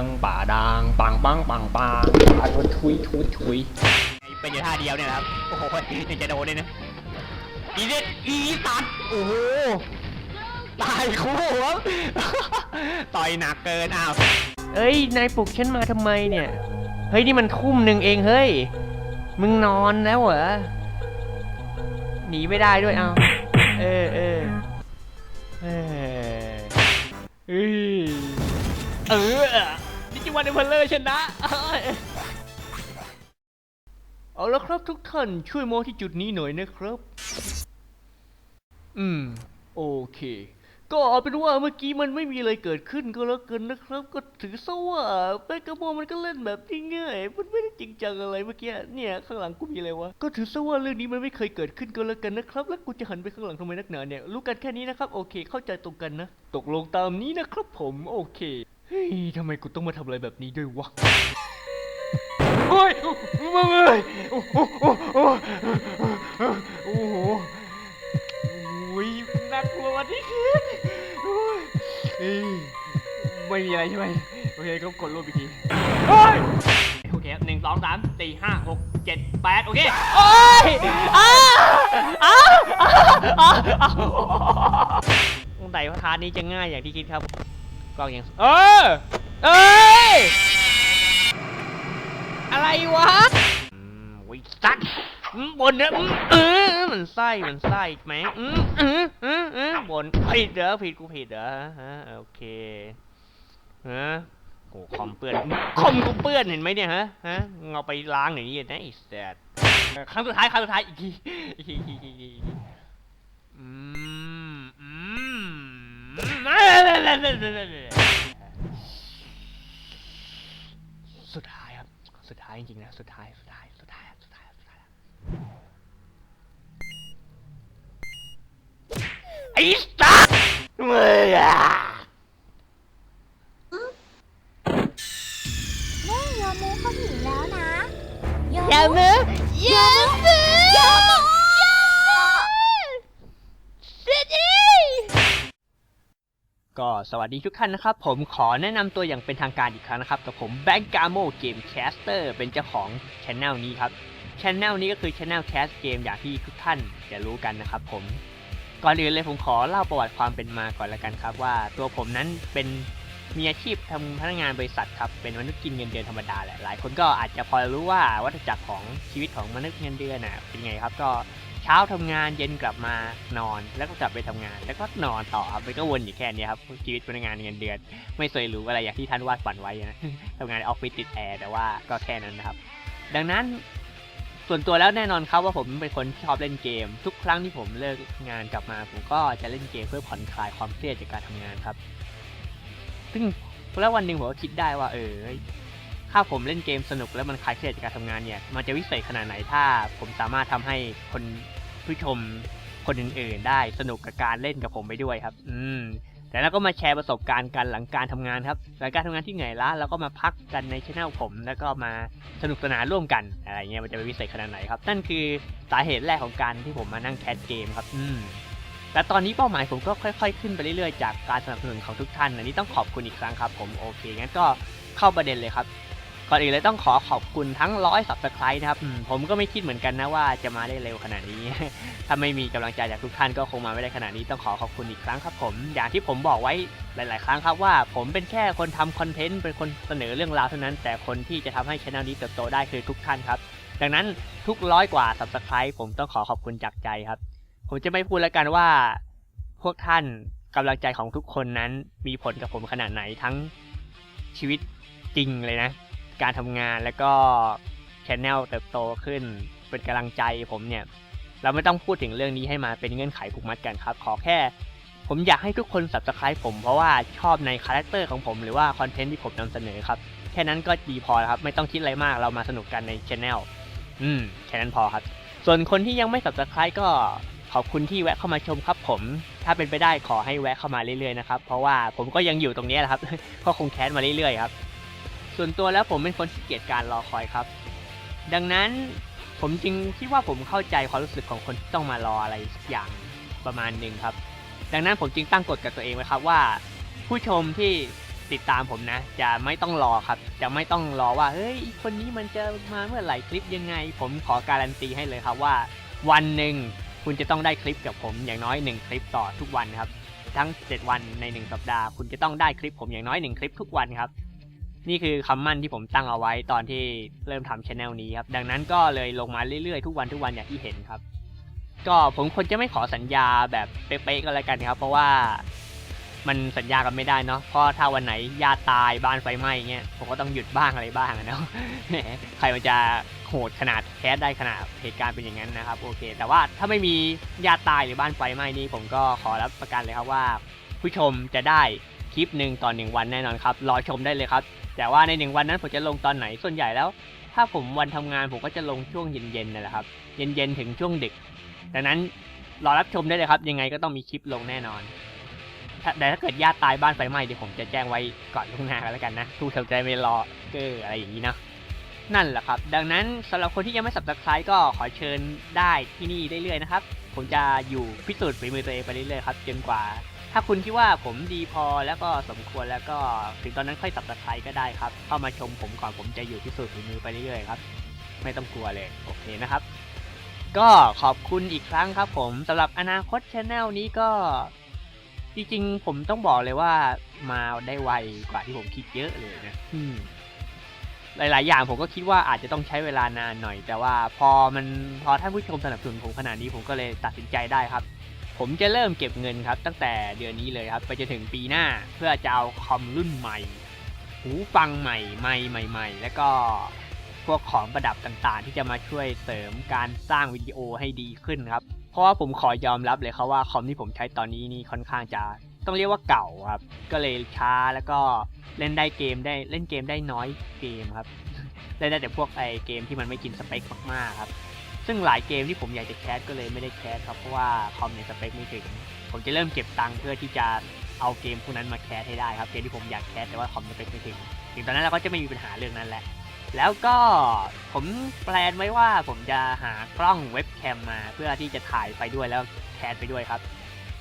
งป่าดังปังปังปังปังป่าทุยทุยทุยเป็นอยู่ท่าเดียวเนี่ยนะครับ โอ้โหยังจะโดนเลยนะอีเด็ดอีตัด โอ้โห ตายคู่ครับต่อยหนักเกินอ้าว เอ้ย นายปลุกฉันมาทำไมเนี่ย เฮ้ย นี่มันทุ่มหนึ่งเองเฮ้ย มึงนอนแล้วเหรอ หนีไม่ได้ด้วยเอาเออเออเออเฮ้ยเออดิจิ วันเดพลเลอร์ชนะเอาละครับทุกท่านช่วยมองที่จุดนี้หน่อยนะครับ อืม โอเค ก็เอาเป็นว่าเมื่อกี้มันไม่มีอะไรเกิดขึ้นก็แล้วกันนะครับ ก็ถือซะว่าแบกาโมมันก็เล่นแบบง่ายๆมันไม่ได้จริงจังอะไรเมื่อกี้เนี่ยข้างหลังกูมีอะไรวะก็ถือซะว่าเรื่องนี้มันไม่เคยเกิดขึ้นก็แล้วกันนะครับ แล้วกูจะหันไปข้างหลังทำไมนักหนาเนี่ยรู้กันแค่นี้นะครับ โอเค เข้าใจตรงกันนะ ตกลงตามนี้นะครับ ผมโอเค ยทำไมกูต้องมาทำอะไรแบบนี้ด้วยวะโอ้ยมาเลยโอ้โหโอ้โหโอ้โหโอ้ยน่ากลัววันนี้คือโอ้ยไม่มีอะไรใช่ไหมโอเคก็กดรูปอีกทีโอ้ยโอเคหนึ่งสองสามสี่ห้าหกเจ็ดแปดโอเคโอ้ยอ้าอ้าอ้าอ้าสงสัยว่าทาร์ทนี้จะง่ายอย่างที่คิดครับ กล้องยังเออเอ้ย อะไรวะอืมวิสัตบนเนี่ยอืมเออมันไส้มันไส้แหมอืมเออเออเออบนผิดเหรอผิดกูผิดเหรอฮะโอเคฮะโอ้คอมเปื้อนคอมกูเปื้อนเห็นไหมเนี่ยฮะฮะเงาไปล้างหน่อยนี่นะไอ้แซดครั้งสุดท้ายครั้งสุดท้ายอีกทีอีกที สุดท้ายครับ สุดท้ายจริงๆนะ สุดท้าย สุดท้าย สุดท้าย สุดท้าย สุดท้าย ไอ้สัสเมื่อแม่ยามูเขาถึงแล้วนะอย่ามืออย่ามือ ยามู ก็สวัสดีทุกท่านนะครับ ผมขอแนะนำตัวอย่างเป็นทางการอีกครั้งนะครับ กับผมแบงกาโมเกมแคสเตอร์เป็นเจ้าของช anel นี้ครับช anel นี้ก็คือช anel แคสเกมอย่างที่ทุกท่านจะรู้กันนะครับผมก่อนอื่นเลยผมขอเล่าประวัติความเป็นมาก่อนละกันครับว่าตัวผมนั้นเป็นมีอาชีพทำพนักงานบริษัทครับเป็นมนุษย์กินเงินเดือนธรรมดาแหละหลายคนก็อาจจะพอรู้ว่าวัฏจักรของชีวิตของมนุษย์เงินเดือนน่ะเป็นไงครับก็ เช้าทำงานเย็นกลับมานอน แล้วก็กลับไปทำงาน แล้วก็นอนต่อครับมันก็วนอยู่แค่นี้ครับชีวิตพนักงานเงินเดือน ไม่เคยหรูอะไรอย่างที่ท่านวาดฝันไว้นะทำงานออฟฟิศติดแอร์แต่ว่าก็แค่นั้นนะครับ ดังนั้นส่วนตัวแล้วแน่นอนครับว่าผมเป็นคนชอบเล่นเกม ทุกครั้งที่ผมเลิกงานกลับมาผมก็จะเล่นเกมเพื่อผ่อนคลายความเครียดจากการทำงานครับ ซึ่งแล้ววันหนึ่งผมก็คิดได้ว่าเออ ถ้าผมเล่นเกมสนุกแล้วมันคลายเครียดจากการทำงานเนี่ย มันจะวิเศษขนาดไหนถ้าผมสามารถทำให้คนผู้ชมคนอื่นๆ ได้สนุกกับการเล่นกับผมไปด้วยครับ อืมแต่แล้วก็มาแชร์ประสบการณ์กันหลังการทำงานครับหลังการทำงานที่เหนื่อยล้าแล้วก็มาพักกันในช่องผมแล้วก็มาสนุกสนานร่วมกันอะไรเงี้ยมันจะเป็นวิเศษขนาดไหนครับ นั่นคือสาเหตุแรกของการที่ผมมานั่งแคสเกมครับ อืมและตอนนี้เป้าหมายผมก็ค่อย ๆ ขึ้นไปเรื่อยๆจากการสนับสนุนของทุกท่าน อันนี้ต้องขอบคุณอีกครั้งครับ ผมโอเคงั้นก็เข้าประเด็นเลยครับ ก่อนอื่นเลยต้องขอขอบคุณทั้งร้อยสับสไครต์นะครับอืมผมก็ไม่คิดเหมือนกันนะว่าจะมาได้เร็วขนาดนี้ ถ้าไม่มีกำลังใจจากทุกท่านก็คงมาไม่ได้ขนาดนี้ต้องขอขอบคุณอีกครั้งครับผม อย่างที่ผมบอกไว้หลาย ๆ ครั้งครับว่า ผมเป็นแค่คนทำคอนเทนต์เป็นคนเสนอเรื่องราวเท่านั้น แต่คนที่จะทำให้ช anel นี้เติบโตได้คือทุกท่านครับ ดังนั้นทุกร้อยกว่า subscribe ผมต้องขอขอบคุณจากใจครับ ผมจะไม่พูดแล้วกันว่า พวกท่านกำลังใจของทุกคนนั้นมีผลกับผมขนาดไหนทั้งชีวิตจริงเลยนะ การทำงานแล้วก็ช anel เติบโตขึ้นเป็นกำลังใจผมเนี่ย เราไม่ต้องพูดถึงเรื่องนี้ให้มาเป็นเงื่อนไขผูกมัดกันครับ ขอแค่ ผมอยากให้ทุกคน subscribe ผมเพราะว่าชอบในคาแรคเตอร์ของผมหรือว่าคอนเทนต์ที่ผมนำเสนอครับ แค่นั้นก็ดีพอแล้วครับ ไม่ต้องคิดอะไรมากเรามาสนุกกันในช anel อืม แค่นั้นพอครับ ส่วนคนที่ยังไม่ subscribe ก็ขอบคุณที่แวะเข้ามาชมครับผม ถ้าเป็นไปได้ขอให้แวะเข้ามาเรื่อยๆนะครับ เพราะว่าผมก็ยังอยู่ตรงนี้แหละครับ ก็คงแคสมาเรื่อยๆครับ ส่วนตัวแล้วผมเป็นคนที่เกียจการรอคอยครับ ดังนั้นผมจึงคิดว่าผมเข้าใจความรู้สึกของคนที่ต้องมารออะไรอย่างประมาณหนึ่งครับ ดังนั้นผมจึงตั้งกฎกับตัวเองไว้ครับว่า ผู้ชมที่ติดตามผมนะ จะไม่ต้องรอครับ จะไม่ต้องรอว่าเฮ้ยคนนี้มันจะมาเมื่อไหร่คลิปยังไง ผมขอการันตีให้เลยครับว่า วันหนึ่งคุณจะต้องได้คลิปกับผมอย่างน้อยหนึ่งคลิปต่อทุกวันครับ ทั้ง 7 วันใน 1 สัปดาห์ คุณจะต้องได้คลิปผมอย่างน้อย 1 คลิปทุกวันครับ นี่คือคำมั่นที่ผมตั้งเอาไว้ตอนที่เริ่มทำช anel นี้ครับ ดังนั้นก็เลยลงมาเรื่อยๆ ทุกวันทุกวันอย่างที่เห็นครับ ก็ผมควรจะไม่ขอสัญญาแบบเป๊ะๆก็แล้วกันครับ เพราะว่ามันสัญญากันไม่ได้เนาะ เพราะถ้าวันไหนญาติตายบ้านไฟไหม้เงี้ยผมก็ต้องหยุดบ้างอะไรบ้างอะเนาะใครมันจะโหดขนาดแคสได้ขนาดเหตุการณ์เป็นอย่างนั้นนะครับ โอเค แต่ว่าถ้าไม่มีญาติตายหรือบ้านไฟไหม้นี่ผมก็ขอรับประกันเลยครับว่า ผู้ชมจะได้ คลิปหนึ่งต่อหนึ่งวันแน่นอนครับ รอชมได้เลยครับ แต่ว่าในหนึ่งวันนั้นผมจะลงตอนไหนส่วนใหญ่แล้ว ถ้าผมวันทำงานผมก็จะลงช่วงเย็นๆนั่นแหละครับ เย็นๆถึงช่วงดึกดังนั้นรอรับชมได้เลยครับ ยังไงก็ต้องมีคลิปลงแน่นอนแต่ถ้าเกิดญาติตายบ้านไฟไหม้เดี๋ยวผมจะแจ้งไว้ก่อนล่วงหน้ากันแล้วกันนะทุกคนจไม่รอเกอร์อะไรอย่างนี้นะนั่นแหละครับ ดังนั้นสำหรับคนที่ยังไม่สับสไครก็ขอเชิญได้ที่นี่เรื่อยๆนะครับ ผมจะอยู่พิสูจน์ฝีมือตัวเองไปเรื่อยๆครับจนกว่า ถ้าคุณคิดว่าผมดีพอแล้วก็สมควรแล้วก็ถึงตอนนั้นค่อยสับสไครก็ได้ครับ เข้ามาชมผมก่อนผมจะอยู่พิสูจน์ฝีมือไปเรื่อยๆครับ ไม่ต้องกลัวเลย โอเคนะครับ ก็ขอบคุณอีกครั้งครับ ผมสำหรับอนาคตช anel นี้ก็ จริงๆ ผมต้องบอกเลยว่ามาได้ไวกว่าที่ผมคิดเยอะเลยนะอืมหลาย ๆ อย่างผมก็คิดว่าอาจจะต้องใช้เวลานานหน่อย แต่ว่าพอมันพอท่านผู้ชมสนับสนุนผมขนาดนี้ผมก็เลยตัดสินใจได้ครับ ผมจะเริ่มเก็บเงินครับ ตั้งแต่เดือนนี้เลยครับ ไปจนถึงปีหน้าเพื่อจะเอาคอมรุ่นใหม่ หูฟังใหม่ใหม่ใหม่ ๆ แล้วก็พวกของประดับต่างๆ ที่จะมาช่วยเสริมการสร้างวิดีโอให้ดีขึ้นครับ เพราะว่าผมขอยอมรับเลยครับว่าคอมที่ผมใช้ตอนนี้นี่ค่อนข้างจะต้องเรียกว่าเก่าครับ ก็เลยช้าแล้วก็เล่นได้เกมได้เล่นเกมได้น้อยเกมครับ เล่นได้แต่พวกไอเกมที่มันไม่กินสเปคมากๆครับ ซึ่งหลายเกมที่ผมอยากจะแคสก็เลยไม่ได้แคสครับ เพราะว่าคอมเนี่ยสเปคไม่ถึง ผมจะเริ่มเก็บตังค์เพื่อที่จะเอาเกมพวกนั้นมาแคสให้ได้ครับ เกมที่ผมอยากแคสแต่ว่าคอมสเปคไม่ถึง ถึงตอนนั้นเราก็จะไม่มีปัญหาเรื่องนั้นแหละ แล้วก็ผมแปลนไว้ว่าผมจะหากล้องเว็บแคมมา เพื่อที่จะถ่ายไปด้วยแล้วแคสไปด้วยครับ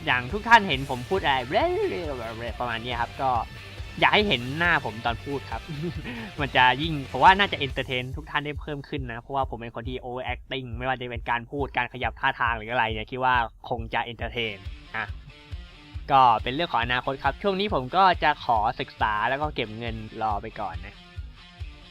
อย่างทุกท่านเห็นผมพูดอะไรประมาณนี้ครับ ก็ อยากให้เห็นหน้าผมตอนพูดครับ มันจะยิ่งผมว่าน่าจะเอนเตอร์เทนทุกท่านได้เพิ่มขึ้นนะ เพราะว่าผมเป็นคนที่โอเวอร์แอคติ้งไม่ว่าจะเป็นการพูดการขยับท่าทางหรืออะไรเนี่ยคิดว่าคงจะเอนเตอร์เทนอะก็เป็นเรื่องของอนาคตครับ ช่วงนี้ผมก็จะขอศึกษาแล้วก็เก็บเงินรอไปก่อนนะ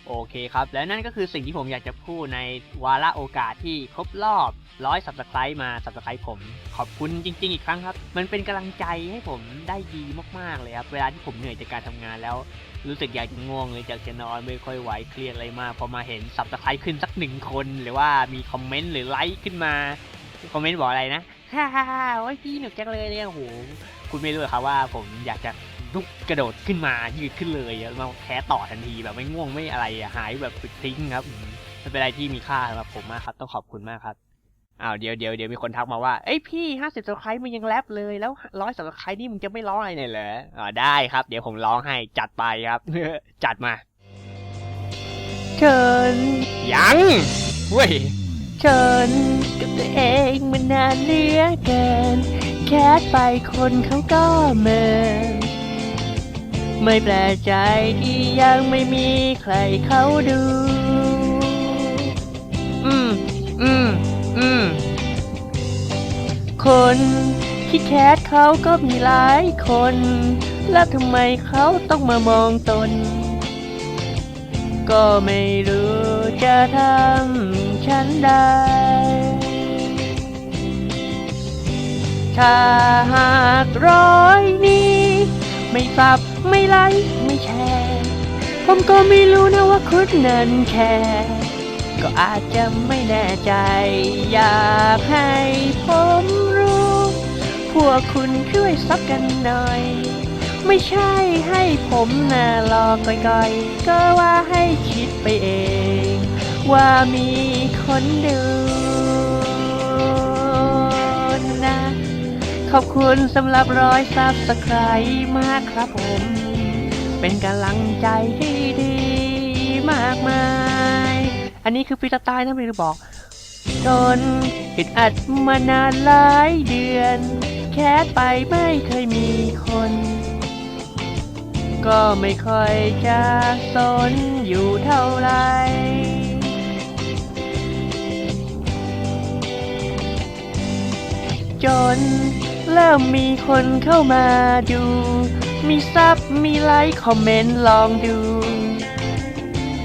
โอเคครับ และนั่นก็คือสิ่งที่ผมอยากจะพูดในวาระโอกาสที่ครบรอบร้อยสับสไครต์มาสับสไครต์ผม ขอบคุณจริง ๆ อีกครั้งครับ มันเป็นกำลังใจให้ผมได้ดีมากๆเลยครับ เวลาที่ผมเหนื่อยจากการทำงานแล้ว รู้สึกอยากจะง่วงเลยอยากจะนอนไม่ค่อยไหวเครียดอะไรมากพอมาเห็นสับสไครต์ขึ้นสักหนึ่งคน หรือว่ามีคอมเมนต์หรือไลค์ขึ้นมาคอมเมนต์บอกอะไรนะฮ่าฮ่าฮ่าโอ้ยพี่หนุกจังเลยเนี่ยโอ้โหคุณไม่รู้หรอครับว่าผมอยากจะ ลุกกระโดดขึ้นมายืดขึ้นเลยแล้วมาแคสต่อทันทีแบบไม่ง่วงไม่อะไรอะหายแบบปลิดทิ้งครับอืมมันเป็นอะไรที่มีค่าสำหรับผมมากครับ ต้องขอบคุณมากครับอ้าวเดี๋ยวเดี๋ยวเดี๋ยวมีคนทักมาว่าเอ้ยพี่ห้าสิบสับสไครต์มึงยังแรปเลยแล้วร้อยสับสไครต์นี่มึงจะไม่ร้องอะไรหน่อยเหรออ่าได้ครับ เดี๋ยวผมร้องให้จัดไปครับ จัดมาเชิญยังเว้ยชนกับตัวเองมานานเหลือเกินแคสไปคนเขาก็เมิน ไม่แปลกใจที่ยังไม่มีใครเขาดู อืม อืม อืม คนที่แคสเขาก็มีหลายคน แล้วทำไมเขาต้องมามองตน ก็ไม่รู้จะทำฉันได้ถ้าหากร้อยนี้ ไม่สับ ไม่ไลค์ไม่แชร์ผมก็ไม่รู้นะว่าคุณนั้นแคร์ก็อาจจะไม่แน่ใจ อยากให้ผมรู้ พวกคุณช่วยซับกันหน่อย ไม่ใช่ให้ผมน่ะรอก่อยๆ ก็ว่าให้คิดไปเอง ว่ามีคนดู ขอบคุณสำหรับร้อยซับสไครต์มากครับผม เป็นกำลังใจที่ดีมากมาย อันนี้คือปีตาตายนะไม่ได้บอกจนผิดอัดมานานหลายเดือน แคสไปไม่เคยมีคน ก็ไม่ค่อยจะสนอยู่เท่าไหรจน เริ่มมีคนเข้ามาดู มีซับมีไลค์คอมเมนต์ลองดู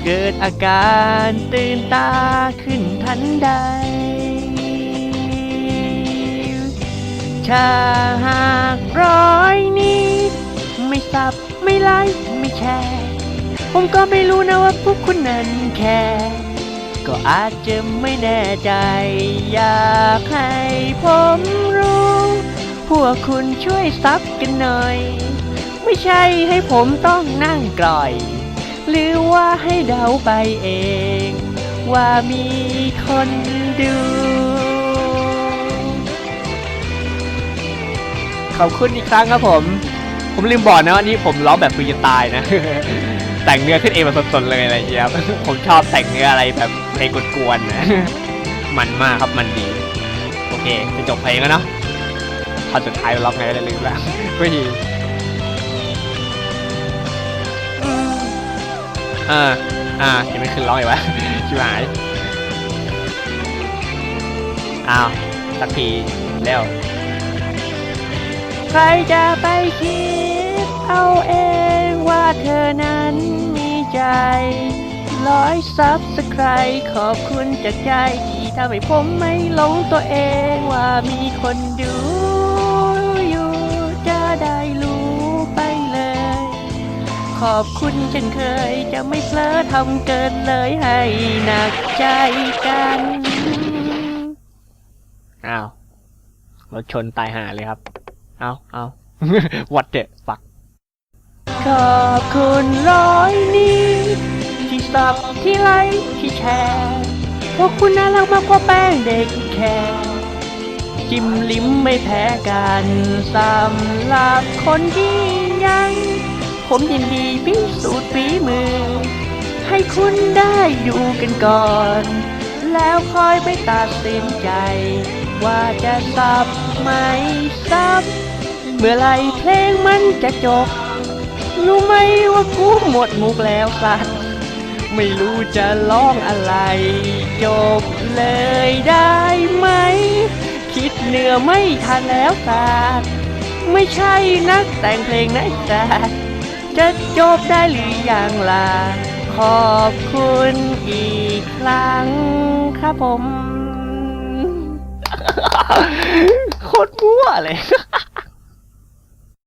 เกิดอาการตื่นตาขึ้นทันใดถ้าหากร้อยนี้ ไม่สับไม่ไลค์ไม่แชร์ผมก็ไม่รู้นะว่าพวกคุณนั้นแคร์ก็อาจจะไม่แน่ใจ อยากให้ผมรู้ พวกคุณช่วยซับกันหน่อย ไม่ใช่ให้ผมต้องนั่งกร่อย หรือว่าให้เดาไปเอง ว่ามีคนดู ขอบคุณอีกครั้งครับผม ผมลืมบอกนะว่านี่ผมร้องแบบฟรีสไตล์นะ แต่งเนื้อขึ้นเองแบบสดๆเลยอะไรอย่างเงี้ยครับผมชอบแต่งเนื้ออะไรแบบเพลงกวนๆนะ มันมากครับมันดี โอเคจะจบเพลงแล้วเนาะ ท่อนสุดท้ายร้อไงแล้วลืมแล้วเฮ้ยอ่า อ่ายังไม่ขึ้นร้องอีกวะชิบหาย อ้าว สักทีเร็วใครจะไปคิด เอาเองว่าเธอนั้นมีใจ ร้อยซับสไครขอบคุณจากใจที่ทำให้ผมไม่หลงตัวเองว่ามีคนดู ขอบคุณเช่นเคย จะไม่เพลอทำเกินเลยให้หนักใจกัน อ้าวรถชนตายห่าเลยครับ เอาเอาวัดเด็ดปัก ขอบคุณร้อยนี้ ที่สับที่ไลค์ที่แชร์พวกคุณน่ารักมากกว่าแป้งเด็กแค่จิ้มลิ้มไม่แพ้กันสำหรับคนที่ยัง ผมยินดีพิสูจน์ฝีมือ ให้คุณได้ดูกันก่อน แล้วคอยไปตัดสินใจ ว่าจะสับไหมสับเมื่อไหรเพลงมันจะจบ รู้ไหมว่ากูหมดมุกแล้วสัตว์ไม่รู้จะร้องอะไร จบเลยได้ไหม คิดเนื้อไม่ทันแล้วสัตว์ไม่ใช่นักแต่งเพลงนะสัตว์ จะจบได้หรือยังล่ะ ขอบคุณอีกครั้งครับผม โคตรมั่วเลย